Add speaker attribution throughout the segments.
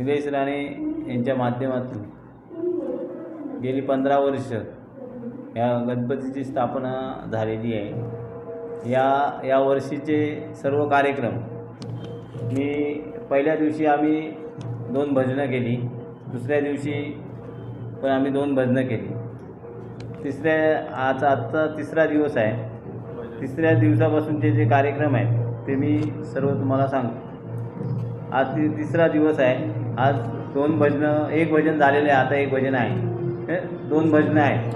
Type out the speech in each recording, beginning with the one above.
Speaker 1: निलेश राणे यांच्या माध्यमातून गेली पंधरा वर्ष या गणपतीची स्थापना झालेली आहे. या या वर्षीचे सर्व कार्यक्रम मी पहिल्या दिवशी आम्ही दोन भजनं केली दुसऱ्या दिवशी पण आम्ही दोन भजनं केली. तिसऱ्या आज आजचा तिसरा दिवस आहे. तिसऱ्या दिवसापासूनचे जे कार्यक्रम आहेत ते मी सर्व तुम्हाला सांगतो. आज ती तिसरा दिवस आहे. आज दोन भजनं एक भजन झालेलं आहे आता एक भजन आहे. हे दोन भजनं आहेत.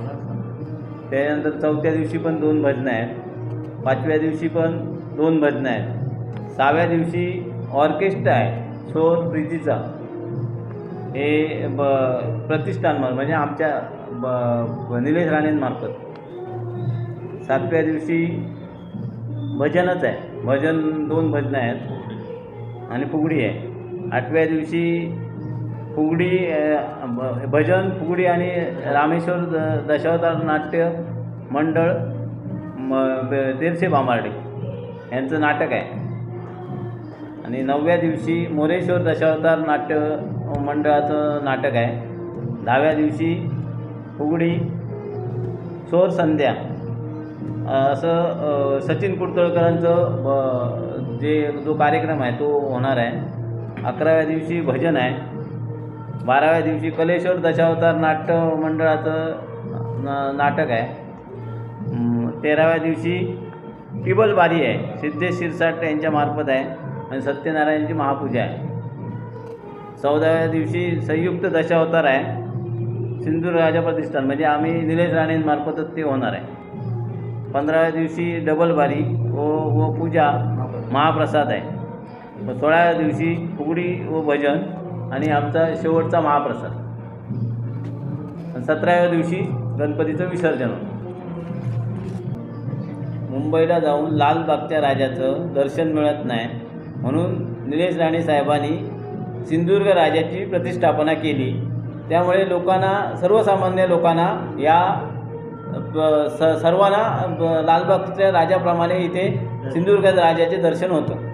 Speaker 1: त्यानंतर चौथ्या दिवशी पण दोन भजनं आहेत. पाचव्या दिवशी पण दोन भजनं आहेत. सहाव्या दिवशी ऑर्केस्ट्रा आहे शोर प्रीतीचा. हे ब प्रतिष्ठानमार म्हणजे आमच्या ब ब- निलेश राणेंमार्फत सातव्या दिवशी भजनच आहे. भजन दोन भजनं आहेत. आणि फुगडी आहे. आठव्या दिवशी फुगडी भजन फुगडी आणि रामेश्वर द दशावतार नाट्य मंडळ म ब- तेरशे यांचं नाटक आहे. आणि नवव्या दिवशी मोरेश्वर दशावतार नाट्य मंडळाचं नाटक आहे. दहाव्या दिवशी फुगडी सोर संध्या असं सचिन कुडतळकरांचं ब- जे जो कार्यक्रम आहे तो होणार आहे. अकराव्या दिवशी भजन आहे. बाराव्या दिवशी कलेश्वर दशावतार नाट्य मंडळाचं नाटक आहे. तेराव्या दिवशी टिबलबारी आहे. सिद्धेश शिरसाट यांच्यामार्फत आहे आणि सत्यनारायणची महापूजा आहे. चौदाव्या दिवशी संयुक्त दशावतार आहे. सिंधुदुर्ग राजा प्रतिष्ठान म्हणजे आम्ही निलेश राणेंमार्फतच ते होणार आहे. पंधराव्या दिवशी डबल बारी व व पूजा महाप्रसाद आहे. सोळाव्या दिवशी फुगडी व भजन आणि आमचा शेवटचा महाप्रसाद. सतराव्या दिवशी गणपतीचं विसर्जन होतं. मुंबईला जाऊन लालबागच्या राजाचं दर्शन मिळत नाही म्हणून निलेश राणे साहेबांनी सिंधुदुर्ग राजाची प्रतिष्ठापना केली. त्यामुळे लोकांना सर्वसामान्य लोकांना या स सर्वांना लालबागच्या राजाप्रमाणे इथे सिंधुदुर्ग राजाचे दर्शन होतं.